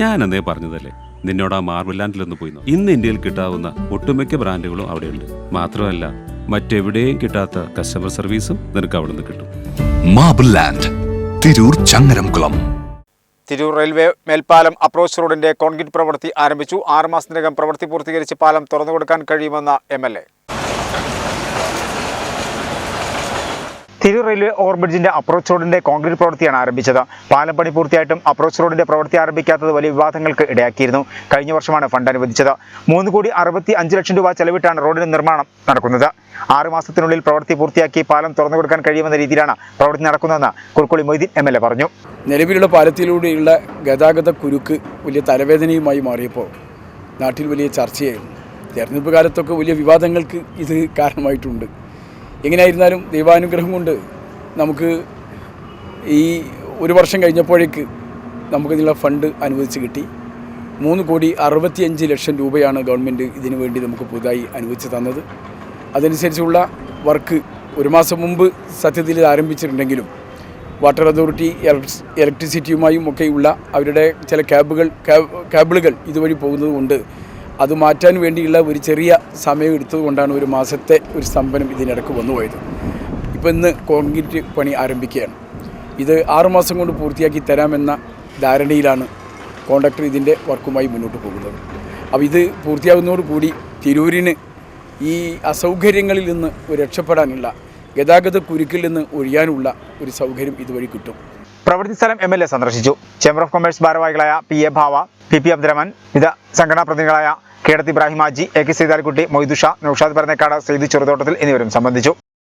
ഞാൻ അന്നേ പറഞ്ഞതല്ലേ? നിന്നോട് ആ മാർബിൾ ലാൻഡിലൊന്ന് പോയി. ഇന്ന് ഇന്ത്യയിൽ കിട്ടാവുന്ന ഒട്ടുമിക്ക ബ്രാൻഡുകളും അവിടെയുണ്ട്. മാത്രമല്ല മറ്റെവിടെയും കിട്ടാത്ത കസ്റ്റമർ സർവീസും നിനക്ക് അവിടെ നിന്ന് കിട്ടും. Marble land Tirur Changaramkulam. Tirur railway മേൽപ്പാലം അപ്രോച്ച് റോഡിന്റെ കോൺക്രീറ്റ് പ്രവൃത്തി ആരംഭിച്ചു. ആറ് മാസത്തിനകം പ്രവൃത്തി പൂർത്തീകരിച്ച് പാലം തുറന്നുകൊടുക്കാൻ കഴിയുമെന്ന് M L A Tirur railway ഓവർബ്രിഡ്ജിന്റെ approach റോഡിന്റെ കോൺക്രീറ്റ് പ്രവൃത്തിയാണ് ആരംഭിച്ചത്. പാലം പണി പൂർത്തിയായിട്ടും അപ്രോച്ച് റോഡിന്റെ പ്രവൃത്തി ആരംഭിക്കാത്തത് വലിയ വിവാദങ്ങൾക്ക് ഇടയാക്കിയിരുന്നു. കഴിഞ്ഞ വർഷമാണ് ഫണ്ട് അനുവദിച്ചത്. മൂന്ന് കോടി അറുപത്തി അഞ്ച് ലക്ഷം രൂപ ചെലവിട്ടാണ് റോഡിന്റെ നിർമ്മാണം നടക്കുന്നത്. ആറ് മാസത്തിനുള്ളിൽ പ്രവൃത്തി പൂർത്തിയാക്കി പാലം തുറന്നു കൊടുക്കാൻ കഴിയുമെന്ന രീതിയിലാണ് പ്രവൃത്തി നടക്കുന്നതെന്ന് Kurukkoli Moideen M L A പറഞ്ഞു. നിലവിലുള്ള പാലത്തിലൂടെയുള്ള ഗതാഗത കുരുക്ക് വലിയ തലവേദനയുമായി മാറിയപ്പോൾ നാട്ടിൽ വലിയ ചർച്ചയായിരുന്നു. തെരഞ്ഞെടുപ്പ് കാലത്തൊക്കെ വലിയ വിവാദങ്ങൾക്ക് ഇത് കാരണമായിട്ടുണ്ട്. എങ്ങനെയായിരുന്നാലും ദൈവാനുഗ്രഹം കൊണ്ട് നമുക്ക് ഈ ഒരു വർഷം കഴിഞ്ഞപ്പോഴേക്ക് നമുക്കിതിനുള്ള ഫണ്ട് അനുവദിച്ച് കിട്ടി. മൂന്ന് കോടി അറുപത്തിയഞ്ച് ലക്ഷം രൂപയാണ് ഗവൺമെന്റ് ഇതിനു വേണ്ടി നമുക്ക് പുതുതായി അനുവദിച്ച് തന്നത്. അതനുസരിച്ചുള്ള വർക്ക് ഒരു മാസം മുമ്പ് സത്യത്തിൽ ഇത് ആരംഭിച്ചിട്ടുണ്ടെങ്കിലും വാട്ടർ അതോറിറ്റി ഇലക്ട്രി- ഇലക്ട്രിസിറ്റിയുമായും ഒക്കെയുള്ള അവരുടെ ചില ക്യാബുകൾ ക്യാബിളുകൾ ഇതുവഴി പോകുന്നത് കൊണ്ട് അത് മാറ്റാൻ വേണ്ടിയുള്ള ഒരു ചെറിയ സമയം എടുത്തുകൊണ്ടാണ് ഒരു മാസത്തെ ഒരു സ്തംഭനം ഇതിനിടക്ക് വന്നുപോയത് ഇപ്പോൾ ഇന്ന് കോൺക്രീറ്റ് പണി ആരംഭിക്കുകയാണ്. ഇത് ആറുമാസം കൊണ്ട് പൂർത്തിയാക്കി തരാമെന്ന ധാരണയിലാണ് കോൺട്രാക്ടർ ഇതിന്റെ വർക്കുമായി മുന്നോട്ട് പോകുന്നത്. അപ്പോൾ ഇത് പൂർത്തിയാകുന്നതോടുകൂടി തിരൂരിന് ഈ അസൗകര്യങ്ങളിൽ നിന്ന് രക്ഷപ്പെടാനുള്ള ഗതാഗത കുരുക്കിൽ നിന്ന് ഒഴിയാനുള്ള ഒരു സൗകര്യം ഇതുവഴി കിട്ടും. പ്രവൃത്തി സ്ഥലം എം എൽ എ സന്ദർശിച്ചു. ചേംബർ ഓഫ് കൊമേഴ്സ് ഭാരവാഹികളായ P A Bava P P Abdurahman വിവിധ സംഘടനാ പ്രതിനിധികളായ കേടത്ത് ഇബ്രാഹിം ഹാജി എ കെ സീതാലിക്കുട്ടി മൊയ്തുഷ നൌഷാദ് പരന്നേക്കാട് സെയ്ദ് ചെറുതോട്ടത്തിൽ എന്നിവരും സംബന്ധിച്ചു.